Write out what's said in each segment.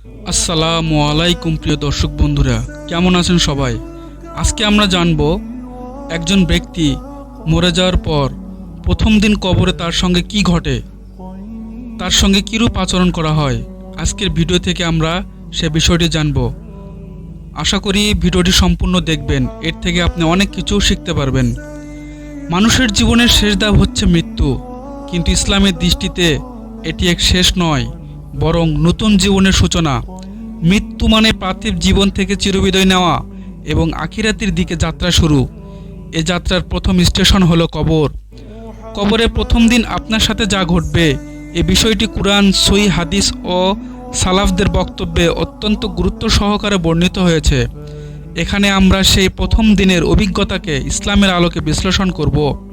আসসালামু আলাইকুম, প্রিয় দর্শক বন্ধুরা। কেমন আছেন সবাই? আজকে আমরা জানব, একজন ব্যক্তি মরে যাওয়ার পর প্রথম দিন কবরে তার সঙ্গে কি ঘটে, তার সঙ্গে কীরূপ আচরণ করা হয়, আজকের ভিডিও থেকে আমরা সে বিষয়টি জানব। আশা করি ভিডিওটি সম্পূর্ণ দেখবেন, এর থেকে আপনি অনেক কিছু শিখতে পারবেন। মানুষের জীবনের শেষ দাব হচ্ছে মৃত্যু, কিন্তু ইসলামের দৃষ্টিতে এটি এক শেষ নয়। বরং নতুন জীবনের সূচনা, মৃত্যু মানে পার্থিব জীবন থেকে চিরবিদয় নেওয়া এবং আখিরাতির দিকে যাত্রা শুরু। এ যাত্রার প্রথম স্টেশন হলো কবর। কবরে প্রথম দিন আপনার সাথে যা ঘটবে, এ বিষয়টি কুরআন সই হাদিস ও সালাফদের বক্তব্যে অত্যন্ত গুরুত্ব সহকারে বর্ণিত হয়েছে। এখানে আমরা সেই প্রথম দিনের অভিজ্ঞতাকে ইসলামের আলোকে বিশ্লেষণ করব।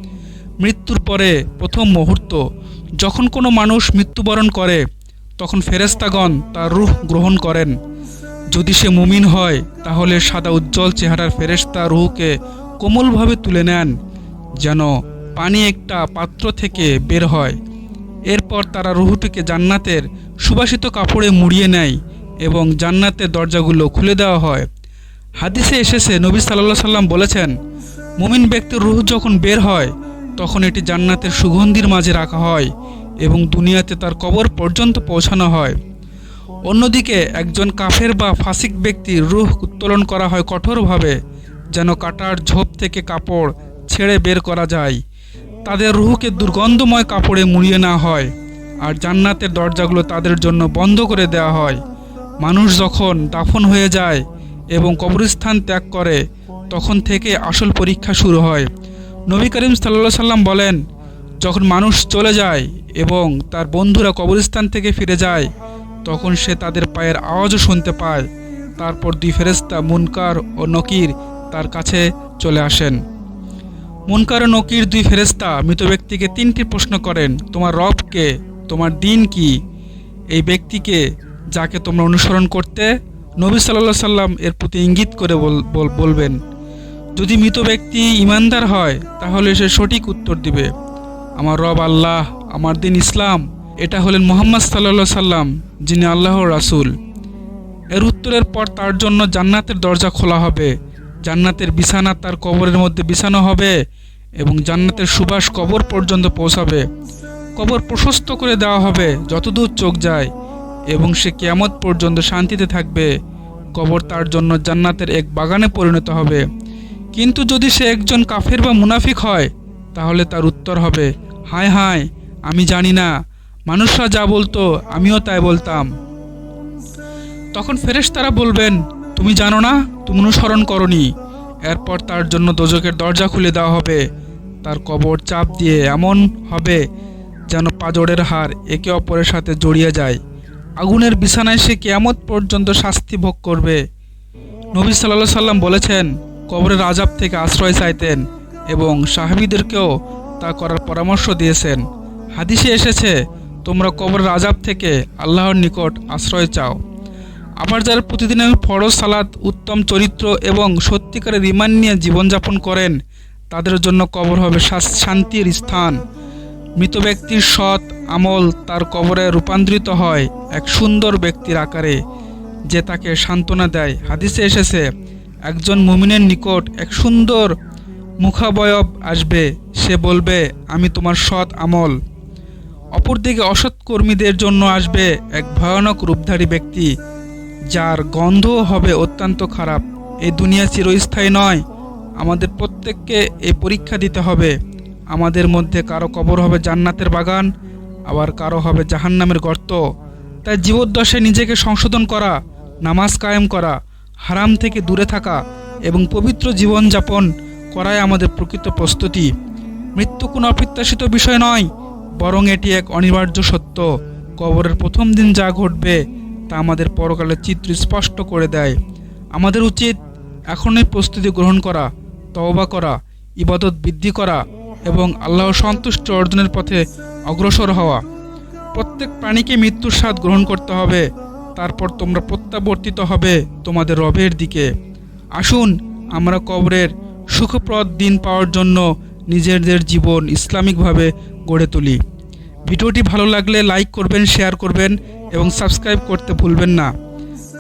মৃত্যুর পরে প্রথম মুহূর্ত, যখন কোনো মানুষ মৃত্যুবরণ করে তখন ফেরেস্তাগণ তার রুহ গ্রহণ করেন। যদি সে মুমিন হয়, তাহলে সাদা উজ্জ্বল চেহারার ফেরেস্তা রুহকে কোমলভাবে তুলে নেন, যেন পানি একটা পাত্র থেকে বের হয়। এরপর তারা রুহুটিকে জান্নাতের সুবাসিত কাপড়ে মুড়িয়ে নেয় এবং জান্নাতের দরজাগুলো খুলে দেওয়া হয়। হাদিসে এসেছে, নবী সাল্লাহ সাল্লাম বলেছেন, মুমিন ব্যক্তির রুহ যখন বের হয়, তখন এটি জান্নাতের সুগন্ধির মাঝে রাখা হয়। এবং দুনিয়াতে তার কবর পর্যন্ত পৌঁছানো হয়। অন্যদিকে একজন কাফের বা ফাসিক ব্যক্তির রুহ উত্তোলন করা হয় কঠোরভাবে, যেন কাটার ঝোপ থেকে কাপড় ছেড়ে বের করা যায়। তাদের রুহকে দুর্গন্ধময় কাপড়ে মুড়িয়ে নেওয়া হয় আর জান্নাতের দরজাগুলো তাদের জন্য বন্ধ করে দেওয়া হয়। মানুষ যখন দাফন হয়ে যায় এবং কবরস্থান ত্যাগ করে, তখন থেকে আসল পরীক্ষা শুরু হয়। নবী করিম সাল্লা সাল্লাম বলেন যখন মানুষ চলে যায় এবং তার বন্ধুরা কবরস্থান থেকে ফিরে যায়, তখন সে তাদের পায়ের আওয়াজও শুনতে পায়। তারপর দুই ফেরেস্তা মুনকার ও নকির তার কাছে চলে আসেন। মুনকার ও নকির দুই ফেরেস্তা মৃত ব্যক্তিকে তিনটি প্রশ্ন করেন, তোমার রবকে তোমার দিন কি? এই ব্যক্তিকে যাকে তোমরা অনুসরণ করতে নবী সাল্লাহ সাল্লাম এর প্রতি ইঙ্গিত করে বল- বল- বলবেন। যদি মৃত ব্যক্তি ইমানদার হয়, তাহলে সে সঠিক উত্তর দিবে। আমার রব আল্লাহ, আমার দিন ইসলাম। এটা হলেন মোহাম্মদ সাল্লা সাল্লাম, যিনি আল্লাহ রাসূল। এর উত্তরের পর তার জন্য জান্নাতের দরজা খোলা হবে। জান্নাতের বিছানা তার কবরের মধ্যে বিছানো হবে এবং জান্নাতের সুবাস কবর পর্যন্ত পৌঁছাবে। কবর প্রশস্ত করে দেওয়া হবে যতদূর চোখ যায় এবং সে কেয়ামত পর্যন্ত শান্তিতে থাকবে। কবর তার জন্য জান্নাতের এক বাগানে পরিণত হবে। কিন্তু যদি সে একজন কাফের বা মুনাফিক হয়, তাহলে তার উত্তর হবে হায় হায়, আমি জানি না। মানুষরা যা বলতো, আমিও তাই বলতাম। তখন ফেরেশতারা বলবেন, তুমি জানো না, তুমি অনুসরণ করনি। এরপর তার জন্য দোজকের দরজা খুলে দেওয়া হবে। তার কবর চাপ দিয়ে এমন হবে যেন পাজরের হার একে অপরের সাথে জড়িয়ে যায়। আগুনের বিছানায় সে কেয়ামত পর্যন্ত শাস্তি ভোগ করবে। নবী সাল্লাহ সাল্লাম বলেছেন, কবরের আজাব থেকে আশ্রয় চাইতেন এবং সাহাবিদেরকেও তা করার পরামর্শ দিয়েছেন। হাদিসে এসেছে, তোমরা কবরের আজাব থেকে আল্লাহর নিকট আশ্রয় চাও। আবার যারা প্রতিদিনের ফরজ সালাত, উত্তম চরিত্র এবং সত্যিকারের ইমান নিয়ে জীবনযাপন করেন, তাদের জন্য কবর হবে শান্তির স্থান। মৃত ব্যক্তির সৎ আমল তার কবরে রূপান্তরিত হয় এক সুন্দর ব্যক্তির আকারে, যে তাকে সান্ত্বনা দেয়। হাদিসে এসেছে, একজন মুমিনের নিকট এক সুন্দর মুখাবয়ব আসবে, সে বলবে, আমি তোমার সৎ আমল। অপরদিকে অসৎ কর্মীদের জন্য আসবে এক ভয়ানক রূপধারী ব্যক্তি, যার গন্ধ হবে অত্যন্ত খারাপ। এই দুনিয়া চিরস্থায়ী নয়। আমাদের প্রত্যেককে এই পরীক্ষা দিতে হবে। আমাদের মধ্যে কারও কবর হবে জান্নাতের বাগান, আবার কারও হবে জাহান্নামের গর্ত। তাই জীবদ্দশায় নিজেকে সংশোধন করা, নামাজ কায়েম করা, হারাম থেকে দূরে থাকা এবং পবিত্র জীবনযাপন করাই আমাদের প্রকৃত প্রস্তুতি। মৃত্যু কোনো অপ্রত্যাশিত বিষয় নয়, বরং এটি এক অনিবার্য সত্য। কবরের প্রথম দিন যা ঘটবে, তা আমাদের পরকালের চিত্র স্পষ্ট করে দেয়। আমাদের উচিত এখনই প্রস্তুতি গ্রহণ করা, তওবা করা, ইবাদত বৃদ্ধি করা এবং আল্লাহ সন্তুষ্ট অর্জনের পথে অগ্রসর হওয়া। প্রত্যেক প্রাণীকে মৃত্যুর স্বাদ গ্রহণ করতে হবে, তারপর তোমরা প্রত্যাবর্তিত হবে তোমাদের রবের দিকে। আসুন, আমরা কবরের সুখপ্রদ দিন পাওয়ার জন্য নিজেদের জীবন ইসলামিকভাবে গড়ে তুলি। ভিডিওটি ভালো লাগলে লাইক করবেন শেয়ার করবেন এবং সাবস্ক্রাইব করতে ভুলবেন না।